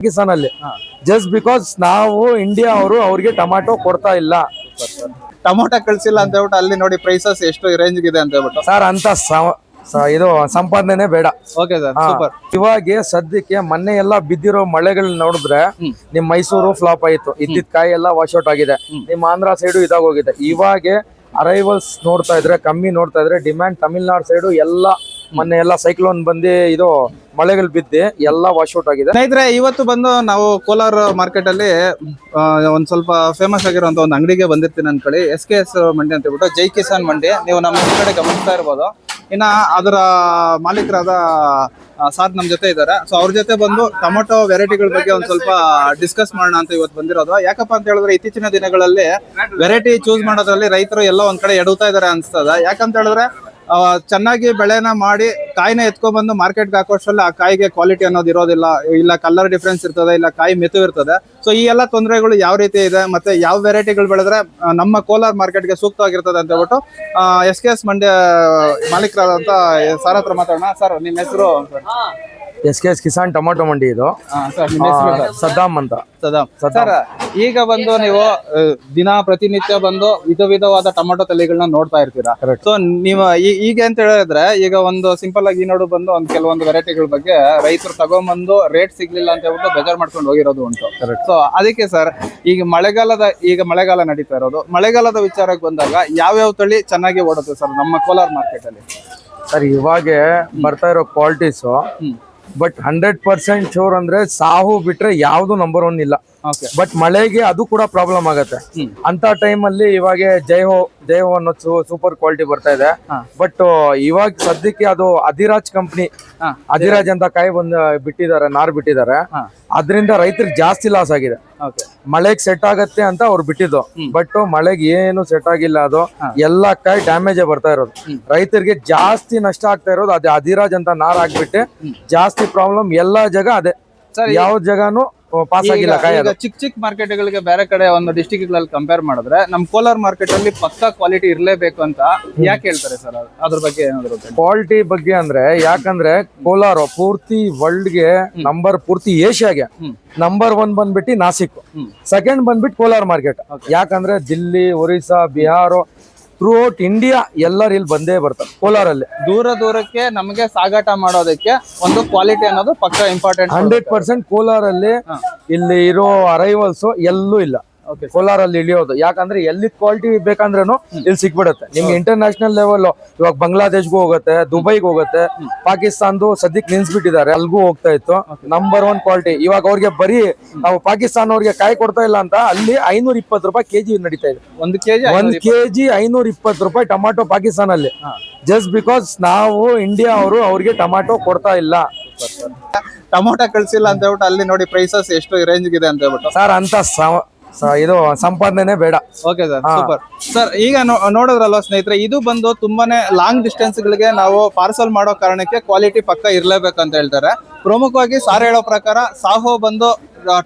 ಪಾಕಿಸ್ತಾನ ಅಲ್ಲಿ just because ನಾವು India ಅವರು ಅವ್ರಿಗೆ ಟೊಮಾಟೊ ಕೊಡ್ತಾ ಇಲ್ಲ. ಟೊಮೊಟೊ ಕಳ್ಸಿಲ್ಲ ಅಂತ ಹೇಳ್ಬಿಟ್ಟು ಅಲ್ಲಿ ನೋಡಿ ಪ್ರೈಸಸ್ ಎಷ್ಟು ರೇಂಜ್ ಇದೆ ಅಂತ ಹೇಳ್ಬಿಟ್ಟು. ಸರ್ ಅಂತ ಸ- ಇದು ಸಂಪಾದನೆ ಬೇಡ. ಓಕೆ ಸರ್ ಹಾ. ಸೂಪರ್ ಇವಾಗ ಸದ್ಯಕ್ಕೆ ಮೊನ್ನೆ ಎಲ್ಲ ಬಿದ್ದಿರೋ ಮಳೆಗಳನ್ನ ನೋಡಿದ್ರೆ ನಿಮ್ ಮೈಸೂರು ಫ್ಲಾಪ್ ಆಯ್ತು. ಇದ್ದಿದ್ ಕಾಯಿ ಎಲ್ಲ ವಾಶ್ಔಟ್ ಆಗಿದೆ. ನಿಮ್ ಆಂಧ್ರ ಸೈಡು ಇದಾಗೋಗಿದೆ ಇವಾಗೆ ಅರೈವಲ್ಸ್ ನೋಡ್ತಾ ಇದ್ರೆ ಕಮ್ಮಿ ನೋಡ್ತಾ ಇದ್ರೆ ಡಿಮ್ಯಾಂಡ್ ತಮಿಳ್ನಾಡು ಸೈಡು ಎಲ್ಲ ಮೊನ್ನೆ ಎಲ್ಲ ಸೈಕ್ಲೋನ್ ಬಂದು ಇದು ಮಳೆಗಳು ಬಿದ್ದು ಎಲ್ಲ ವಾಶ್ಔಟ್ ಆಗಿದೆ. ಸ್ನೇಹಿತರೆ, ಇವತ್ತು ಬಂದು ನಾವು ಕೋಲಾರ ಮಾರ್ಕೆಟ್ ಅಲ್ಲಿ ಒಂದ್ ಸ್ವಲ್ಪ ಫೇಮಸ್ ಆಗಿರುವಂತ ಒಂದು ಅಂಗಡಿಗೆ ಬಂದಿರ್ತೀನಿ ಅನ್ಕೊಳ್ಳಿ. ಎಸ್ ಕೆ ಎಸ್ ಮಂಡಿ ಅಂತ ಹೇಳ್ಬಿಟ್ಟು ಜೈ ಕಿಸಾನ್ ಮಂಡಿ. ನೀವು ನಮ್ಮ ಕಡೆ ಗಮನಿಸ್ತಾ ಇರ್ಬೋದು. ಇನ್ನ ಅದರ ಮಾಲೀಕರಾದ ಸಾರ್ ನಮ್ ಜೊತೆ ಇದ್ದಾರೆ. ಸೊ ಅವ್ರ ಜೊತೆ ಬಂದು ಟೊಮೊಟೊ ವೆರೈಟಿಗಳ ಬಗ್ಗೆ ಒಂದು ಸ್ವಲ್ಪ ಡಿಸ್ಕಸ್ ಮಾಡೋಣ ಅಂತ ಇವತ್ತು ಬಂದಿರೋದು. ಯಾಕಪ್ಪ ಅಂತ ಹೇಳಿದ್ರೆ ಇತ್ತೀಚಿನ ದಿನಗಳಲ್ಲಿ ವೆರೈಟಿ ಚೂಸ್ ಮಾಡೋದ್ರಲ್ಲಿ ರೈತರು ಎಲ್ಲ ಒಂದ್ ಕಡೆ ಎಡುತ್ತಾ ಇದಾರೆ ಅನ್ಸ್ತದ. ಯಾಕಂತ ಹೇಳಿದ್ರೆ ಚೆನ್ನಾಗಿ ಬೆಳೆನ ಮಾಡಿ ಕಾಯಿನ ಎತ್ಕೊಂಡ್ಬಂದು ಮಾರ್ಕೆಟ್ಗೆ ಹಾಕೋಷ್ಟರಲ್ಲಿ ಆ ಕಾಯಿಗೆ ಕ್ವಾಲಿಟಿ ಅನ್ನೋದು ಇರೋದಿಲ್ಲ. ಇಲ್ಲ ಕಲರ್ ಡಿಫ್ರೆನ್ಸ್ ಇರ್ತದೆ, ಇಲ್ಲ ಕಾಯಿ ಮೆತು ಇರ್ತದೆ. ಸೊ ಈ ಎಲ್ಲ ತೊಂದರೆಗಳು ಯಾವ ರೀತಿ ಇದೆ, ಮತ್ತೆ ಯಾವ ವೆರೈಟಿಗಳು ಬೆಳೆದ್ರೆ ನಮ್ಮ ಕೋಲಾರ ಮಾರ್ಕೆಟ್ಗೆ ಸೂಕ್ತವಾಗಿರ್ತದೆ ಅಂತ ಹೇಳ್ಬಿಟ್ಟು ಎಸ್ ಕೆ ಎಸ್ ಮಂಡ್ಯ ಮಾಲೀಕರಾದಂತ ಸರ್ ಹತ್ರ ಮಾತಾಡೋಣ. ಸರ್, ನಿಮ್ಮ ಹೆಸರು? S K S Kisan tomato ಮಂಡಿ ಇದು. ಸದ್ದಾಮ್ ಅಂತ. ಸದಾಮ್. ಸರ್ ಈಗ ಬಂದು ನೀವು ದಿನ ಪ್ರತಿನಿತ್ಯ ಬಂದು ವಿಧ ವಿಧವಾದ ಟೊಮಾಟೊ ತಲೆಗಳನ್ನ ನೋಡ್ತಾ ಇರ್ತೀರಾ. ಸೊ ನೀವು ಈಗ ಅಂತ ಹೇಳಿದ್ರೆ ಈಗ ಒಂದು ಸಿಂಪಲ್ ಆಗಿ ನೋಡು ಬಂದು ಒಂದು ಕೆಲವೊಂದು ವೆರೈಟಿಗಳ ಬಗ್ಗೆ ರೈತರು ತಗೊಂಬಂದು ರೇಟ್ ಸಿಗ್ಲಿಲ್ಲ ಅಂತ ಹೇಳ್ಬಿಟ್ಟು ಬೇಜಾರ್ ಮಾಡ್ಕೊಂಡು ಹೋಗಿರೋದು ಉಂಟು. ಸೊ ಅದಕ್ಕೆ ಸರ್ ಈಗ ಮಳೆಗಾಲದ ಈಗ ಮಳೆಗಾಲ ನಡೀತಾ ಇರೋದು. ಮಳೆಗಾಲದ ವಿಚಾರಕ್ಕೆ ಬಂದಾಗ ಯಾವ್ಯಾವ ತಳಿ ಚೆನ್ನಾಗಿ ಓಡುತ್ತೆ ಸರ್ ನಮ್ಮ ಕೋಲಾರ ಮಾರ್ಕೆಟ್ ಅಲ್ಲಿ? ಸರ್ ಇವಾಗೆ ಬರ್ತಾ ಇರೋ qualities but hundred percent sure ಅಂದ್ರೆ ಸಾಹು ಬಿಟ್ರೆ ಯಾವುದು ನಂಬರ್ ಒನ್ ಇಲ್ಲ. ಬಟ್ ಮಳೆಗೆ ಅದು ಕೂಡ ಪ್ರಾಬ್ಲಮ್ ಆಗತ್ತೆ. ಅಂತ ಟೈಮ್ ಅಲ್ಲಿ ಇವಾಗ ಜೈ ಹೋ ಅನ್ನೋ ಸೂಪರ್ ಕ್ವಾಲಿಟಿ ಬರ್ತಾ ಇದೆ. ಬಟ್ ಇವಾಗ ಸದ್ಯಕ್ಕೆ ಅದು ಅಧಿರಾಜ್ ಕಂಪ್ನಿ ಹಾ. ಅಧಿರಾಜ್ ಅಂತ ಕಾಯಿ ಬಂದ್ ಬಿಟ್ಟಿದ್ದಾರೆ ನಾರ್ ಬಿಟ್ಟಿದ್ದಾರೆ. ಹಾ. ಅದರಿಂದ ರೈತರಿಗೆ ಜಾಸ್ತಿ ಲಾಸ್ ಆಗಿದೆ. ಮಳೆಗೆ ಸೆಟ್ ಆಗತ್ತೆ ಅಂತ ಅವ್ರು ಬಿಟ್ಟಿದ್ದು. ಬಟ್ ಮಳೆಗೆ ಏನು ಸೆಟ್ ಆಗಿಲ್ಲ ಅದು ಎಲ್ಲ ಕಾಯಿ ಡ್ಯಾಮೇಜ್ ಬರ್ತಾ ಇರೋದು. ರೈತರಿಗೆ ಜಾಸ್ತಿ ನಷ್ಟ ಆಗ್ತಾ ಇರೋದು ಅದೇ ಅಧಿರಾಜ್ ಅಂತ ನಾರ್ ಹಾಕ್ಬಿಟ್ಟು ಜಾಸ್ತಿ ಪ್ರಾಬ್ಲಮ್ ಎಲ್ಲಾ ಜಾಗ ಅದೇ. ಯಾವ ಜಾಗನು ಪಾಸ್ ಆಗಿಲ್ಲ ಚಿಕ್ಕ ಚಿಕ್ಕ ಮಾರ್ಕೆಟ್ ಗಳಿಗೆ ಬೇರೆ ಕಡೆ ಒಂದು ಡಿಸ್ಟಿಕ್ಗಳಲ್ಲಿ ಕಂಪೇರ್ ಮಾಡಿದ್ರೆ ನಮ್ ಕೋಲಾರ ಮಾರ್ಕೆಟ್ ಅಲ್ಲಿ ಪಕ್ಕಾ ಕ್ವಾಲಿಟಿ ಇರ್ಲೇಬೇಕು ಅಂತ ಯಾಕೆ ಹೇಳ್ತಾರೆ ಸರ್ ಅದ್ರ ಬಗ್ಗೆ ಏನಾದ್ರು ಕ್ವಾಲಿಟಿ ಬಗ್ಗೆ ಅಂದ್ರೆ ಯಾಕಂದ್ರೆ ಕೋಲಾರ ಪೂರ್ತಿ ವರ್ಲ್ಡ್ಗೆ ನಂಬರ್ ಪೂರ್ತಿ ಏಷ್ಯಾಗೆ. ನಂಬರ್ ಒನ್ ಬಂದ್ಬಿಟ್ಟು ನಾಸಿಕ್. ಸೆಕೆಂಡ್ ಬಂದ್ಬಿಟ್ಟು ಕೋಲಾರ ಮಾರ್ಕೆಟ್ ಯಾಕಂದ್ರೆ Delhi Orissa Bihar throughout India ಎಲ್ಲರೂ ಇಲ್ಲಿ ಬಂದೇ ಬರ್ತಾರೆ ಕೋಲಾರಲ್ಲಿ. ದೂರ ದೂರಕ್ಕೆ ನಮಗೆ ಸಾಗಾಟ ಮಾಡೋದಕ್ಕೆ ಒಂದು ಕ್ವಾಲಿಟಿ ಅನ್ನೋದು ಪಕ್ಕ ಇಂಪಾರ್ಟೆಂಟ್ ಹಂಡ್ರೆಡ್ ಪರ್ಸೆಂಟ್ ಕೋಲಾರಲ್ಲಿ ಇಲ್ಲಿ ಇರೋ ಅರೈವಲ್ಸ್ ಎಲ್ಲೂ ಇಲ್ಲ. ಕೋಲಾರಲ್ಲಿ ಇಳಿಯೋದು. ಯಾಕಂದ್ರೆ ಎಲ್ಲಿ ಕ್ವಾಲಿಟಿ ಬೇಕಂದ್ರೂ ಇಲ್ಲಿ ಸಿಕ್ಬಿಡುತ್ತೆ. ನಿಮ್ಗೆ ಇಂಟರ್ನ್ಯಾಷನಲ್ ಲೆವೆಲ್ ಇವಾಗ ಬಾಂಗ್ಲಾದೇಶ್ಗೂ ಹೋಗುತ್ತೆ ದುಬೈಗೂ ಹೋಗುತ್ತೆ ಪಾಕಿಸ್ತಾನ್ದು ಸದ್ಯಕ್ಕೆ ನಿಲ್ಸ್ಬಿಟ್ಟಿದ್ದಾರೆ. ಅಲ್ಗೂ ಹೋಗ್ತಾ ಇತ್ತು. ನಂಬರ್ ಒನ್ ಕ್ವಾಲಿಟಿ ಇವಾಗ ಅವ್ರಿಗೆ ಬರೀ ನಾವು ಪಾಕಿಸ್ತಾನ ಅವ್ರಿಗೆ ಕಾಯಿ ಕೊಡ್ತಾ ಇಲ್ಲ ಅಂತ ಅಲ್ಲಿ ಐನೂರ ಇಪ್ಪತ್ತು ರೂಪಾಯಿ ಕೆಜಿ ನಡೀತಾ ಇದೆ. ಒಂದು ಕೆಜಿ ಒಂದ್ ಕೆಜಿ ಐನೂರ ಇಪ್ಪತ್ತು ರೂಪಾಯಿ ಟೊಮಾಟೊ ಪಾಕಿಸ್ತಾನಲ್ಲಿ. ಜಸ್ಟ್ ಬಿಕಾಸ್ ನಾವು ಇಂಡಿಯಾ ಅವರು ಅವ್ರಿಗೆ ಟೊಮಾಟೊ ಕೊಡ್ತಾ ಇಲ್ಲ. ಟೊಮೊಟೊ ಕಳ್ಸಿಲ್ಲ ಅಂತ ಹೇಳ್ಬಿಟ್ಟು ಅಲ್ಲಿ ನೋಡಿ ಪ್ರೈಸಸ್ ಎಷ್ಟು ರೇಂಜ್ ಇದೆ ಅಂತ ಹೇಳ್ಬಿಟ್ಟು. ಸರ್ ಅಂತ ಇದು ಸಂಪಾದನೆ ಬೇಡ. ಓಕೆ ಸರ್ ಸೂಪರ್ ಸರ್ ಈಗ ನೋಡಿದ್ರಲ್ಲ ನೋಡಿದ್ರಲ್ವಾ ಸ್ನೇಹಿತರೆ ಇದು ಬಂದು ತುಂಬಾನೇ ಲಾಂಗ್ ಡಿಸ್ಟೆನ್ಸ್ ಗಳಿಗೆ ನಾವು ಪಾರ್ಸಲ್ ಮಾಡೋ ಕಾರಣಕ್ಕೆ ಕ್ವಾಲಿಟಿ ಪಕ್ಕ ಇರ್ಲೇಬೇಕು ಅಂತ ಹೇಳ್ತಾರೆ. ಪ್ರಮುಖವಾಗಿ ಸಾರ್ ಹೇಳೋ ಪ್ರಕಾರ ಸಾಹೋ ಬಂದು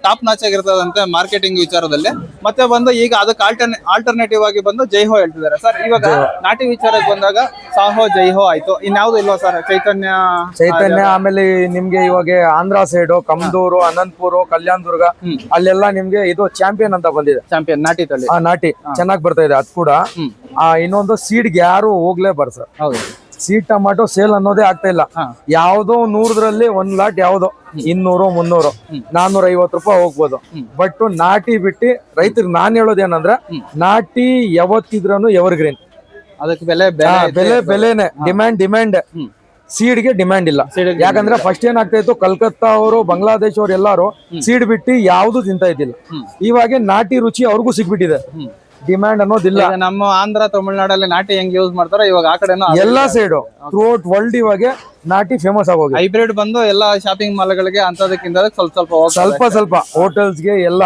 ಟಾಪ್ ನಾಚ್ ಆಗಿರ್ತದಂತೆ ಮಾರ್ಕೆಟಿಂಗ್ ವಿಚಾರದಲ್ಲಿ. ಮತ್ತೆ ಬಂದು ಈಗ ಅದಕ್ಕೆ ಆಲ್ಟರ್ನೇ ಆಲ್ಟರ್ನೇಟಿವ್ ಆಗಿ ಬಂದು ಜೈಹೋ ಹೇಳ್ತಿದ್ದಾರೆ. ಸರ್ ಇವಾಗ ನಾಟಿ ವಿಚಾರಕ್ಕೆ ಬಂದಾಗ ಸಾಹೋ ಜೈಹೋ ಆಯ್ತು. ಇನ್ಯಾವ್ದು ಇಲ್ವಾ ಸರ್ ಚೈತನ್ಯ ಚೈತನ್ಯ ಆಮೇಲೆ ನಿಮ್ಗೆ ಇವಾಗ ಆಂಧ್ರ ಸೈಡು ಕಮ್ದೂರು ಅನಂತಪುರ ಕಲ್ಯಾಣದುರ್ಗ ಅಲ್ಲೆಲ್ಲ ನಿಮ್ಗೆ ಇದು ಚಾಂಪಿಯನ್ ಅಂತ ಬಂದಿದೆ. ಚಾಂಪಿಯನ್ ನಾಟಿ ತಳಿ. ಆ ನಾಟಿ. ಚೆನ್ನಾಗಿ ಬರ್ತಾ ಇದೆ. ಅದ್ ಕೂಡ ಆ ಇನ್ನೊಂದು ಸೀಡ್ಗೆ ಯಾರು ಹೋಗ್ಲೇಬಾರ್ದು ಸರ್. ಹೌದು. ಸೀಡ್ ಟೊಮಾಟೊ ಸೇಲ್ ಅನ್ನೋದೇ ಆಗ್ತಾ ಇಲ್ಲ. ಯಾವ್ದೋ ನೂರದ್ರಲ್ಲಿ ಒಂದ್ ಲಾಟ್ ಯಾವ್ದೋ ಇನ್ನೂರು ಮುನ್ನೂರು ನಾನ್ನೂರ ಐವತ್ತು ರೂಪಾಯಿ ಹೋಗ್ಬೋದು. ಬಟ್ ನಾಟಿ ಬಿಟ್ಟು ರೈತರಿಗೆ ನಾನ್ ಹೇಳೋದೇನಂದ್ರೆ ನಾಟಿ ಯಾವತ್ತಿದ್ರೂ ಎವರ್ ಗ್ರೀನ್ ಅದಕ್ಕೆ ಬೆಲೆ ಬೆಲೆ ಬೆಲೆ ಬೆಲೆನೆ. ಡಿಮ್ಯಾಂಡ್ ಡಿಮ್ಯಾಂಡ್ ಸೀಡ್ ಸೀಡ್ಗೆ ಡಿಮ್ಯಾಂಡ್ ಇಲ್ಲ. ಯಾಕಂದ್ರೆ ಫಸ್ಟ್ ಏನಾಗ್ತಾ ಇತ್ತು ಕಲ್ಕತ್ತಾ ಅವರು ಬಾಂಗ್ಲಾದೇಶ್ ಅವ್ರು ಎಲ್ಲಾರು ಸೀಡ್ ಬಿಟ್ಟು ಯಾವ್ದು ತಿಂತಾ ಇದ್ದಿಲ್ಲ. ಇವಾಗ ನಾಟಿ ರುಚಿ ಅವ್ರಿಗೂ ಸಿಗ್ಬಿಟ್ಟಿದೆ. ಡಿಮ್ಯಾಂಡ್ ಅನ್ನೋದಿಲ್ಲ ಈಗ ನಮ್ಮ ಆಂಧ್ರ ತಮಿಳ್ನಾಡಲ್ಲಿ ನಾಟಿ ಹೆಂಗ್ ಯೂಸ್ ಮಾಡ್ತಾರೋ ಇವಾಗ ಆ ಕಡೆನೂ ಎಲ್ಲಾ ಸೈಡ್ ಥ್ರೂ ಔಟ್ ವರ್ಲ್ಡ್ ಇವಾಗ ನಾಟಿ ಫೇಮಸ್ ಆಗೋಗಿ. ಹೈಬ್ರಿಡ್ ಬಂದು ಎಲ್ಲಾ ಶಾಪಿಂಗ್ ಮಾಲ್ಗಳಿಗೆ ಅಂತದಕ್ಕಿಂತ ಸ್ವಲ್ಪ ಸ್ವಲ್ಪ ಸ್ವಲ್ಪ ಸ್ವಲ್ಪ ಸ್ವಲ್ಪ ಹೋಟೆಲ್ಸ್ಗೆ ಎಲ್ಲ.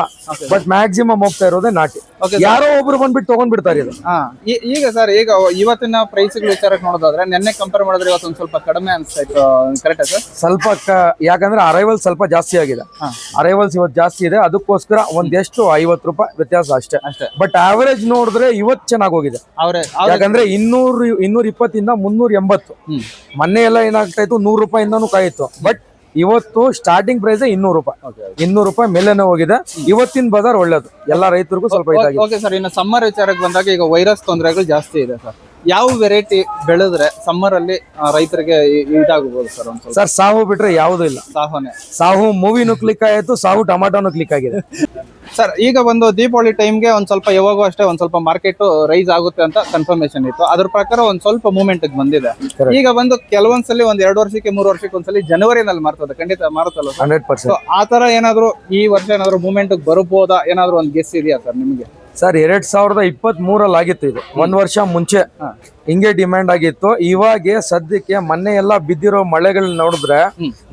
ಬಟ್ ಮ್ಯಾಕ್ಸಿಮಮ್ ಹೋಗ್ತಾ ಇರೋದೇ ನಾಟಿ. ಯಾರೋ ಒಬ್ರು ಬಂದ್ಬಿಟ್ಟು ತಗೊಂಡ್ಬಿಡ್ತಾರೆ ಇದು. ಹಾ ಈಗ ಸರ್ ಈಗ ಇವತ್ತಿನ ಪ್ರೈಸ್ ವಿಚಾರಕ್ಕೆ ನೋಡೋದಾದ್ರೆ ನಿನ್ನೆ ಕಂಪೇರ್ ಮಾಡಿದ್ರೆ ಇವತ್ತು ಒಂದ್ ಸ್ವಲ್ಪ ಕಡಿಮೆ ಅನ್ಸ್ತಾ ಇತ್ತು. ಕರೆಕ್ಟಾ ಸರ್ ಸ್ವಲ್ಪ ಯಾಕಂದ್ರೆ ಅರೈವಲ್ ಸ್ವಲ್ಪ ಜಾಸ್ತಿ ಆಗಿದೆ. ಅರೈವಲ್ಸ್ ಇವತ್ತು ಜಾಸ್ತಿ ಇದೆ. ಅದಕ್ಕೋಸ್ಕರ ಒಂದ್ ಎಷ್ಟು ಐವತ್ತು ರೂಪಾಯಿ ವ್ಯತ್ಯಾಸ ಅಷ್ಟೇ. ಅಷ್ಟೇ. ಬಟ್ ಆವರೇಜ್ ನೋಡಿದ್ರೆ ಇವತ್ತು ಚೆನ್ನಾಗಿ ಹೋಗಿದೆ. ಯಾಕಂದ್ರೆ ಇನ್ನೂರು ಇನ್ನೂರ ಇಪ್ಪತ್ತಿಂದ ಮುನ್ನೂರ ಎಂಬತ್ತು ಮೊನ್ನೆ ಎಲ್ಲ ಏನಾಗ್ತಾ ಇತ್ತು ನೂರು ರೂಪಾಯಿಂದಾನು ಕಾಯಿತ್ತು. ಬಟ್ ಇವತ್ತು ಸ್ಟಾರ್ಟಿಂಗ್ ಪ್ರೈಸ್ ಇನ್ನೂರು ರೂಪಾಯಿ. ಇನ್ನೂರು ರೂಪಾಯಿ ಮೇಲೆನೆ ಹೋಗಿದೆ. ಇವತ್ತಿನ ಬಜಾರ್ ಒಳ್ಳೇದು. ಎಲ್ಲಾ ರೈತರಿಗೂ ಸ್ವಲ್ಪ ಇದಾಗಿದೆ. ಓಕೆ ಸರ್ ಇನ್ನು ಸಮ್ಮರ್ ವಿಚಾರಕ್ಕೆ ಬಂದಾಗ ಈಗ ವೈರಸ್ ತೊಂದರೆಗಳು ಜಾಸ್ತಿ ಇದೆ ಸರ್ ಯಾವ ವೆರೈಟಿ ಬೆಳೆದ್ರೆ ಸಮ್ಮರ್ ಅಲ್ಲಿ ರೈತರಿಗೆ ಇದಾಗಬಹುದು ಸರ್ ಒಂದ್ ಸರ್ ಸಾಹು ಬಿಟ್ರೆ ಯಾವುದೂ ಇಲ್ಲ. ಸಾಹನೆ ಸಾಹು ಮೂವಿನೂ ಕ್ಲಿಕ್ ಆಯ್ತು ಸಾಹು ಟೊಮಾಟೋನು ಕ್ಲಿಕ್ ಆಗಿದೆ. ಸರ್ ಈಗ ಒಂದು ದೀಪಾವಳಿ ಟೈಮ್ಗೆ ಒಂದ್ ಸ್ವಲ್ಪ ಯಾವಾಗೂ ಅಷ್ಟೇ ಒಂದ್ ಸ್ವಲ್ಪ ಮಾರ್ಕೆಟ್ ರೈಸ್ ಆಗುತ್ತೆ ಅಂತ ಕನ್ಫರ್ಮೇಶನ್ ಇತ್ತು. ಅದ್ರ ಪ್ರಕಾರ ಒಂದ್ ಸ್ವಲ್ಪ ಮೂವ್ಮೆಂಟ್ ಬಂದಿದೆ. ಈಗ ಬಂದು ಕೆಲವೊಂದ್ಸಲಿ ಒಂದ್ ಎರಡು ವರ್ಷಕ್ಕೆ ಮೂರು ವರ್ಷಕ್ಕೆ ಒಂದ್ಸಲಿ ಜನವರಿನಲ್ಲಿ ಮಾರ್ತದೆ ಖಂಡಿತ ಮಾರುತ್ತಲ್ಲ ಸರ್ ಹಂಡ್ರೆಡ್ ಪರ್ಸೆಂಟ್. ಆ ತರ ಏನಾದ್ರು ಈ ವರ್ಷ ಏನಾದ್ರು ಮೂವ್ಮೆಂಟ್ ಬರಬಹುದಾ? ಏನಾದ್ರು ಒಂದ್ ಗೆಸ್ ಇದೆಯಾ ಸರ್ ನಿಮ್ಗೆ? ಸರ್ ಎರಡ್ ಸಾವಿರದ ಇಪ್ಪತ್ತ್ ಮೂರಲ್ಲಿ ಆಗಿತ್ತು ಇದು. ಒಂದ್ ವರ್ಷ ಮುಂಚೆ. ಹಿಂಗೆ ಡಿಮ್ಯಾಂಡ್ ಆಗಿತ್ತು. ಇವಾಗೆ ಸದ್ಯಕ್ಕೆ ಮೊನ್ನೆ ಎಲ್ಲ ಬಿದ್ದಿರೋ ಮಳೆಗಳನ್ನ ನೋಡಿದ್ರೆ.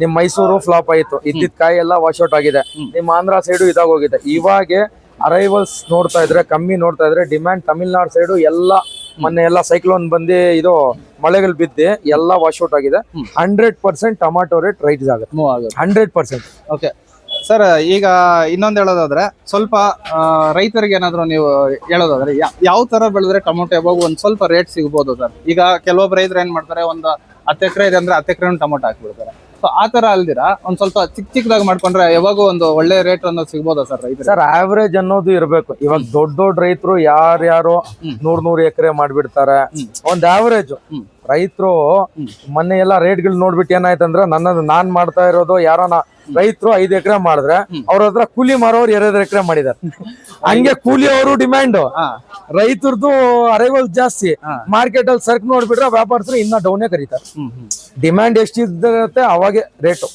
ನಿಮ್ ಮೈಸೂರು ಫ್ಲಾಪ್ ಆಯ್ತು. ಇದ್ದಿದ್ ಕಾಯಿ ಎಲ್ಲ ವಾಶ್ ಔಟ್ ಆಗಿದೆ. ನಿಮ್ ಆಂಧ್ರ ಸೈಡು ಇದಾಗೋಗಿದೆ ಇವಾಗೆ ಅರೈವಲ್ಸ್ ನೋಡ್ತಾ ಇದ್ರೆ ಕಮ್ಮಿ ನೋಡ್ತಾ ಇದ್ರೆ ಡಿಮ್ಯಾಂಡ್ ತಮಿಳ್ನಾಡು ಸೈಡು ಎಲ್ಲ ಮೊನ್ನೆ ಎಲ್ಲ ಸೈಕ್ಲೋನ್ ಬಂದು ಇದು ಮಳೆಗಳು ಬಿದ್ದು ಎಲ್ಲ ವಾಶ್ ಔಟ್ ಆಗಿದೆ. Hundred percent tomato rate move ಆಗುತ್ತೆ. ಹಂಡ್ರೆಡ್ ಪರ್ಸೆಂಟ್ ಓಕೆ ಸರ್ ಈಗ ಇನ್ನೊಂದು ಹೇಳೋದಾದ್ರೆ ಸ್ವಲ್ಪ ರೈತರಿಗೆ ಏನಾದರೂ ನೀವು ಹೇಳೋದಾದ್ರೆ ಯಾವ ತರ ಬೆಳೆದ್ರೆ ಟೊಮೊಟೊ ಯಾವಾಗ ಒಂದು ಸ್ವಲ್ಪ ರೇಟ್ ಸಿಗ್ಬೋದು ಸರ್ ಈಗ ಕೆಲವೊಬ್ಬ ರೈತರು ಏನು ಮಾಡ್ತಾರೆ ಒಂದು ಹತ್ತು ಎಕರೆ ಇದೆ ಅಂದ್ರೆ ಹತ್ತು ಎಕರೆ ಟೊಮೊಟೊ ಹಾಕ್ಬಿಡ್ತಾರೆ. ಸೊ ಆ ತರ ಅಲ್ದಿರಾ ಒಂದು ಸ್ವಲ್ಪ ಚಿಕ್ಕ ಚಿಕ್ಕದಾಗಿ ಮಾಡ್ಕೊಂಡ್ರೆ ಯಾವಾಗೂ ಒಂದು ಒಳ್ಳೆ ರೇಟ್ ಅನ್ನೋದು ಸಿಗ್ಬೋದಾ ಸರ್ ರೈತರು ಸರ್ ಆವರೇಜ್ ಅನ್ನೋದು ಇರಬೇಕು. ಇವಾಗ ದೊಡ್ಡ ದೊಡ್ಡ ರೈತರು ಯಾರ್ಯಾರು ನೂರ್ ನೂರ್ ಎಕರೆ ಮಾಡ್ಬಿಡ್ತಾರೆ. ಒಂದು ಆವರೇಜ್. ರೈತರು ಮೊನ್ನೆ ಎಲ್ಲ ರೇಟ್ಗಳು ನೋಡ್ಬಿಟ್ಟು ಏನಾಯ್ತಂದ್ರೆ ನನ್ನದು ನಾನ್ ಮಾಡ್ತಾ ಇರೋದು ಯಾರೋನ ರೈತರು ಐದ್ ಎಕರೆ ಮಾಡಿದ್ರೆ ಅವ್ರ ಹತ್ರ ಕೂಲಿ ಮಾರೋರು ಎರಡು ಎಕರೆ ಮಾಡಿದಾರೆ. ಹಂಗೆ ಕೂಲಿ ಅವರು ಡಿಮ್ಯಾಂಡ್. ರೈತರದ್ದು ರೈತರದು ಅರೈವಲ್ ಜಾಸ್ತಿ. ಮಾರ್ಕೆಟ್ ಅಲ್ಲಿ ಸರ್ಕ್ ನೋಡ್ಬಿಟ್ರೆ ವ್ಯಾಪಾರಸ್ಥರು ಇನ್ನ ಡೌನೇ ಕರೀತಾರೆ. ಡಿಮ್ಯಾಂಡ್ ಎಷ್ಟಿರುತ್ತೆ ಅವಾಗೆ ರೇಟು.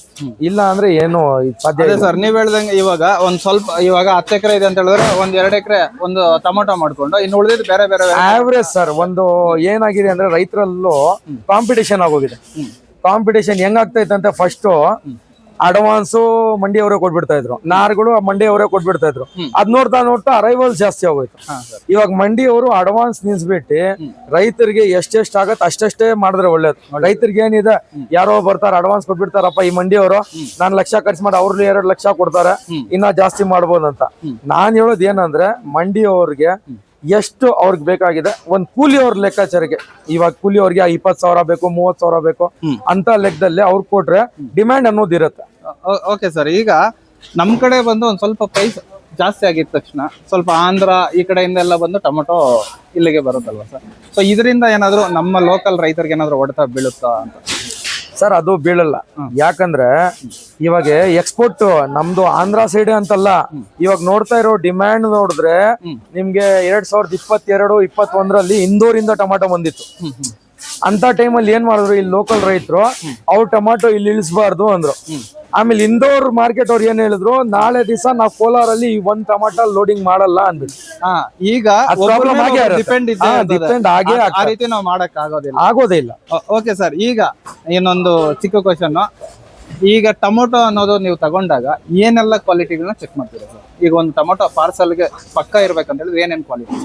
ಇಲ್ಲ ಅಂದ್ರೆ ಏನು ಸಾಧ್ಯ ಸರ್ ನೀವ್ ಹೇಳ್ದಂಗೆ ಇವಾಗ ಒಂದ್ ಸ್ವಲ್ಪ ಇವಾಗ ಹತ್ತು ಎಕರೆ ಇದೆ ಅಂತ ಹೇಳಿದ್ರೆ ಒಂದ್ ಎರಡ್ ಎಕರೆ ಒಂದು ಟೊಮೊಟೊ ಮಾಡ್ಕೊಂಡು ಇನ್ನು ಉಳಿದಿದ್ದು ಬೇರೆ ಬೇರೆ ಆವ್ರೇಜ್ ಸರ್ ಒಂದು ಏನಾಗಿದೆ ಅಂದ್ರೆ ರೈತರಲ್ಲೂ ಕಾಂಪಿಟೇಷನ್ ಆಗೋಗಿದೆ. ಕಾಂಪಿಟೇಷನ್ ಹೆಂಗಾಗ್ತೈತೆ ಅಂತ ಫಸ್ಟ್ ಅಡ್ವಾನ್ಸು ಮಂಡಿಯವರೇ ಕೊಟ್ಬಿಡ್ತಾ ಇದ್ರು. ನಾರ್ಗಳು ಮಂಡಿಯವರೇ ಕೊಟ್ಬಿಡ್ತಾ ಇದ್ರು ಅದ್ ನೋಡ್ತಾ ನೋಡ್ತಾ ಅರೈವಲ್ ಜಾಸ್ತಿ ಆಗೋಯ್ತು. ಇವಾಗ ಮಂಡಿ ಅವರು ಮಂಡಿಯವರು ಅಡ್ವಾನ್ಸ್ ನಿಲ್ಸ್ಬಿಟ್ಟು ರೈತರಿಗೆ ಎಷ್ಟೆಷ್ಟು ಆಗತ್ತೆ ಅಷ್ಟೆಷ್ಟೇ ಮಾಡಿದ್ರೆ ಒಳ್ಳೇದು. ರೈತರಿಗೆ ಏನಿದೆ ಯಾರೋ ಬರ್ತಾರೆ ಅಡ್ವಾನ್ಸ್ ಕೊಟ್ಬಿಡ್ತಾರಪ್ಪ ಈ ಮಂಡಿಯವರು. ನಾನ್ ಲಕ್ಷ ಖರ್ಚು ಮಾಡಿ ಅವ್ರು ಎರಡು ಲಕ್ಷ ಕೊಡ್ತಾರೆ. ಇನ್ನ ಜಾಸ್ತಿ ಮಾಡ್ಬೋದಂತ. ನಾನ್ ಹೇಳೋದು ಏನಂದ್ರೆ ಮಂಡಿಯವ್ರಿಗೆ ಎಷ್ಟು ಅವ್ರಿಗೆ ಬೇಕಾಗಿದೆ? ಒಂದ್ ಕೂಲಿ ಅವ್ರ ಲೆಕ್ಕಾಚಾರಕ್ಕೆ. ಇವಾಗ ಕೂಲಿ ಅವ್ರಿಗೆ ಇಪ್ಪತ್ ಸಾವಿರ ಬೇಕು ಮೂವತ್ ಸಾವಿರ ಬೇಕು ಅಂತ ಲೆಕ್ಕದಲ್ಲಿ ಅವ್ರು ಕೊಟ್ರೆ ಡಿಮ್ಯಾಂಡ್ ಅನ್ನೋದು ಇರುತ್ತೆ. Okay sir. ಈಗ ನಮ್ ಕಡೆ ಬಂದು ಒಂದ್ ಸ್ವಲ್ಪ ಪ್ರೈಸ್ ಜಾಸ್ತಿ ಆಗಿದ ತಕ್ಷಣ ಸ್ವಲ್ಪ ಆಂಧ್ರ ಈ ಕಡೆಯಿಂದ ಎಲ್ಲ ಬಂದು ಟೊಮೊಟೊ ಇಲ್ಲಿಗೆ ಬರುತ್ತಲ್ವ ಸರ್? ಸೊ ಇದರಿಂದ ಏನಾದ್ರು ನಮ್ಮ ಲೋಕಲ್ ರೈತರಿಗೆ ಏನಾದ್ರು ಹೊಡೆತ ಬೀಳುತ್ತಾ ಅಂತ? ಸರ್ ಅದು ಬೀಳಲ್ಲ. ಯಾಕಂದ್ರೆ ಇವಾಗ ಎಕ್ಸ್ಪೋರ್ಟ್ ನಮ್ದು ಆಂಧ್ರ ಸೈಡ್ ಅಂತಲ್ಲ ಇವಾಗ ನೋಡ್ತಾ ಇರೋ ಡಿಮ್ಯಾಂಡ್ ನೋಡಿದ್ರೆ ನಿಮ್ಗೆ ಎರಡ್ ಸಾವಿರದ ಇಪ್ಪತ್ತೆರಡು ಇಪ್ಪತ್ತೊಂದರಲ್ಲಿ ಇಂದೋರಿಂದ ಟೊಮಾಟೊ ಬಂದಿತ್ತು. ಅಂತ ಟೈಮಲ್ಲಿ ಏನ್ ಮಾಡಿದ್ರು ಇಲ್ಲಿ ಲೋಕಲ್ ರೈತರು ಅವ್ರು ಟೊಮಾಟೊ ಇಲ್ಲಿ ಇಳಿಸಬಾರ್ದು ಅಂದ್ರು. ಆಮೇಲೆ ಇಂದೋರ್ ಮಾರ್ಕೆಟ್ ಅವ್ರು ಏನ್ ಹೇಳಿದ್ರು ನಾಳೆ ದಿವಸ ನಾವು ಕೋಲಾರಲ್ಲಿ ಅಲ್ಲಿ ಒಂದ್ ಟೊಮಾಟೊ ಲೋಡಿಂಗ್ ಮಾಡಲ್ಲ ಅಂದ್ಬಿಟ್ಟು. ಹಾ ಈಗ. ಡಿಪೆಂಡ್ ಆಗೇ ಆ ರೀತಿ ನಾವು ಮಾಡಕ್ ಆಗೋದಿಲ್ಲ. ಆಗೋದೇ ಇಲ್ಲ. ಓಕೆ ಸರ್ ಈಗ ಇನ್ನೊಂದು ಚಿಕ್ಕ ಕ್ವಶನ್ ಈಗ ಟೊಮೊಟೊ ಅನ್ನೋದು ನೀವು ತಗೊಂಡಾಗ ಏನೆಲ್ಲ ಕ್ವಾಲಿಟಿಗಳನ್ನ ಚೆಕ್ ಮಾಡ್ತೀರಾ ಸರ್ ಈಗ ಒಂದು ಟೊಮೊಟೊ ಪಾರ್ಸಲ್ಗೆ ಪಕ್ಕ ಇರ್ಬೇಕಂತ ಹೇಳಿದ್ರೆ ಏನೇನು ಕ್ವಾಲಿಟಿ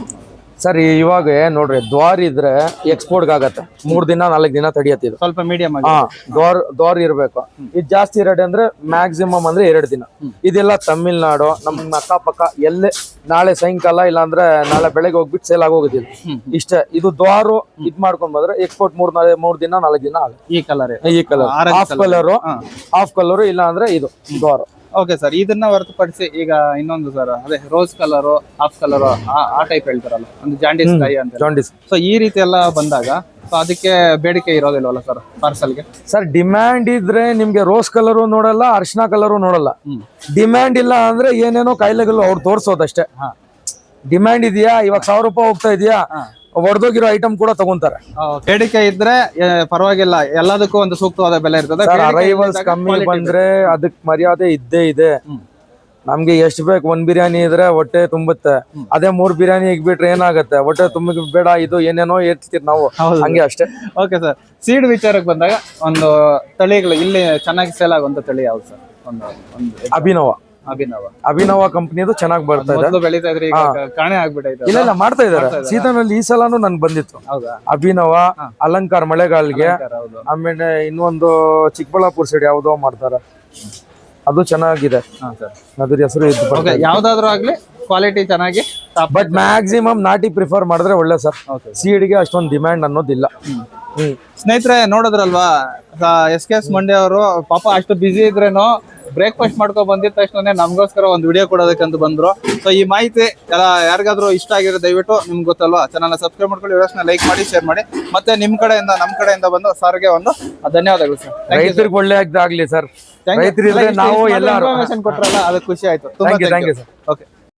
ಸರ್ ಇವಾಗ ನೋಡ್ರಿ ದ್ವಾರ ಇದ್ರೆ ಎಕ್ಸ್ಪೋರ್ಟ್ ಆಗತ್ತೆ. ಮೂರ್ ದಿನ ನಾಲ್ಕು ದಿನ ತಡಿಯತ್ತಿದ್ರು ಸ್ವಲ್ಪ ಮೀಡಿಯಂ ಆಗಿ. ಹಾ ದ್ವಾರ ದ್ವಾರ ಇರ್ಬೇಕು. ಇದು ಜಾಸ್ತಿ ರೇಟ್ ಅಂದ್ರೆ ಮ್ಯಾಕ್ಸಿಮಮ್ ಅಂದ್ರೆ ಎರಡು ದಿನ. ಇದೆಲ್ಲ ತಮಿಳ್ನಾಡು ನಮ್ಮ ಅಕ್ಕಪಕ್ಕ ಎಲ್ಲೇ ನಾಳೆ ಸಾಯಂಕಾಲ ಇಲ್ಲ ಅಂದ್ರೆ ನಾಳೆ ಬೆಳಗ್ಗೆ ಹೋಗ್ಬಿಟ್ಟು ಸೇಲ್ ಆಗೋಗೋದಿಲ್ಲ ಇಷ್ಟೇ ಇದು ದ್ವಾರು ಇದ್ ಮಾಡ್ಕೊಂಡ್ ಬಂದ್ರೆ ಎಕ್ಸ್ಪೋರ್ಟ್ ಮೂರ್ ನಾಳೆ ಮೂರ್ ದಿನ ನಾಲ್ಕು ದಿನ ಆಗುತ್ತೆ. ಈ ಕಲರ್ ಈ colour half. Colour half colour ಇಲ್ಲ ಅಂದ್ರೆ ಇದು ದ್ವಾರ. ಓಕೆ ಸರ್ ಇದನ್ನ ಹೊರತುಪಡಿಸಿ ಈಗ ಇನ್ನೊಂದು ಸರ್ ಅದೇ ರೋಸ್ ಕಲರ್ ಹಾಫ್ ಕಲರ್ ಆ ಟೈಪ್ ಹೇಳ್ತಾರಲ್ಲ ಒಂದು ಜಾಂಡಿಸ್ ಕಾಯಿ ಅಂತ ಜಾಂಡಿಸ್ ಸೊ ಈ ರೀತಿ ಎಲ್ಲ ಬಂದಾಗ ಸೊ ಅದಕ್ಕೆ ಬೇಡಿಕೆ ಇರೋದಿಲ್ವಲ್ಲ ಸರ್ ಪಾರ್ಸಲ್ಗೆ ಸರ್ ಡಿಮ್ಯಾಂಡ್ ಇದ್ರೆ ನಿಮ್ಗೆ ರೋಸ್ ಕಲರು ನೋಡಲ್ಲ ಅರ್ಶಿನ ಕಲರು ನೋಡಲ್ಲ. ಡಿಮ್ಯಾಂಡ್ ಇಲ್ಲ ಅಂದ್ರೆ ಏನೇನೋ ಕಾಯಿಲೆಗಳು ಅವ್ರು ತೋರಿಸೋದಷ್ಟೇ. ಹಾ. ಡಿಮ್ಯಾಂಡ್ ಇದೆಯಾ? ಇವಾಗ ಸಾವಿರ ರೂಪಾಯಿ ಹೋಗ್ತಾ ಇದೆಯಾ. ಒಡೆದೋಗಿರೋ ಐಟಮ್ ಕೂಡ ತಗೊಂತಾರೆ. ಬೇಡಿಕೆ ಇದ್ರೆ ಪರವಾಗಿಲ್ಲ. ಎಲ್ಲದಕ್ಕೂ ಒಂದು ಸೂಕ್ತವಾದ ಬೆಲೆ ಇರ್ತದೆ. ಅರೈವಲ್ಸ್ ಕಮ್ಮಿ ಬಂದ್ರೆ ಅದಕ್ ಮರ್ಯಾದೆ ಇದ್ದೇ ಇದೆ. ನಮ್ಗೆ ಎಷ್ಟ್ ಬೇಕು ಒಂದ್ ಬಿರಿಯಾನಿ ಇದ್ರೆ ಹೊಟ್ಟೆ ತುಂಬುತ್ತೆ. ಅದೇ ಮೂರ್ ಬಿರಿಯಾನಿ ಇಗ್ಬಿಟ್ರೆ ಏನಾಗುತ್ತೆ? ಹೊಟ್ಟೆ ತುಂಬ ಬೇಡ ಇದು ಏನೇನೋ ಏರ್ತಿರ್ ನಾವು. ಹಂಗೆ ಅಷ್ಟೇ. ಓಕೆ ಸರ್ ಸೀಡ್ ವಿಚಾರಕ್ಕೆ ಬಂದಾಗ ಒಂದು ತಳಿಗಳು ಇಲ್ಲಿ ಚೆನ್ನಾಗಿ ಸೇಲ್ ಆಗುವಂತ ತಳಿ ಯಾವ್ದು ಸರ್ ಒಂದು ಅಭಿನವ. ಅಭಿನವ. ಅಭಿನವ ಕಂಪ್ನಿದು ಚೆನ್ನಾಗಿ ಬರ್ತಾ ಇದೆ. ಮೊದಲು ಬೆಳೀತಾ ಇದ್ರೆ ಈಗ ಕಾಣೆ ಆಗ್ಬಿಟ್ಟೈತೆ ಇಲ್ಲ ಇಲ್ಲ ಮಾಡ್ತಾ ಇದಾರೆ ಸೀಸನಲ್ಲಿ ಈ ಸಲನು ನನ್ ಬಂದಿತ್ತು. ಅಭಿನವ ಅಲಂಕಾರ ಮಳೆಗಾಲ್ಗೆ ಆಮೇಲೆ ಇನ್ನೊಂದು ಚಿಕ್ಕಬಳ್ಳಾಪುರ ಸೈಡ್ ಯಾವ್ದೋ ಮಾಡ್ತಾರೆ. ಅದು ಚೆನ್ನಾಗಿದೆ. ಹಾ ಸರ್. ಅದ್ರ ಹೆಸರು ಇದ್ದು ಯಾವ್ದಾದ್ರು ಆಗ್ಲಿ ಕ್ವಾಲಿಟಿ ಚೆನ್ನಾಗಿ ಬಟ್ ಮ್ಯಾಕ್ಸಿಮಮ್ ನಾಟಿ ಪ್ರಿಫರ್ ಮಾಡಿದ್ರೆ ಒಳ್ಳೆ ಸರ್. ಸೀಡ್ಗೆ ಅಷ್ಟೊಂದು ಡಿಮ್ಯಾಂಡ್ ಅನ್ನೋದಿಲ್ಲ. ಸ್ನೇಹಿತರೆ ನೋಡಿದ್ರಲ್ವಾ? ಎಸ್ ಕೆ ಎಸ್ ಮಂಡ್ಯ ಅವರು ಪಾಪ ಅಷ್ಟು ಬಿಸಿ ಇದ್ರೇನು ಬ್ರೇಕ್ಫಾಸ್ಟ್ ಮಾಡ್ಕೊಂಡು ಬಂದಿದ ತಕ್ಷಣ ನಮಗೋಸ್ಕರ ಒಂದು ವಿಡಿಯೋ ಕೊಡೋದಕ್ಕಂತ ಬಂದ್ರು. ಸೊ ಈ ಮಾಹಿತಿ ಎಲ್ಲ ಯಾರಿಗಾದ್ರೂ ಇಷ್ಟ ಆಗಿರೋ ದಯವಿಟ್ಟು ನಿಮ್ಗೆ ಗೊತ್ತಲ್ವಾ? ಚಾನಲ್ ಸಬ್ಸ್ಕ್ರೈಬ್ ಮಾಡ್ಕೊಳ್ಳಿ ವಿಡಿಯೋಸ್ನ ಲೈಕ್ ಮಾಡಿ ಶೇರ್ ಮಾಡಿ. ಮತ್ತೆ ನಿಮ್ ಕಡೆಯಿಂದ ನಮ್ಮ ಕಡೆಯಿಂದ ಬಂದು ಸರ್ಗೆ ಒಂದು ಧನ್ಯವಾದಗಳು ಸರ್ ರೈತರಿಗೆ ಒಳ್ಳೆ ಆಗ್ಲಿ ಸರ್ ರೈತರಿಗೆ ನಾವು ಎಲ್ಲ ಇನ್ಫಾರ್ಮೇಶನ್ ಕೊಟ್ರಲ್ಲ ಅದಕ್ಕೆ ಖುಷಿ ಆಯ್ತು ತುಂಬಾ ಥ್ಯಾಂಕ್ ಯು ಸರ್ ಓಕೆ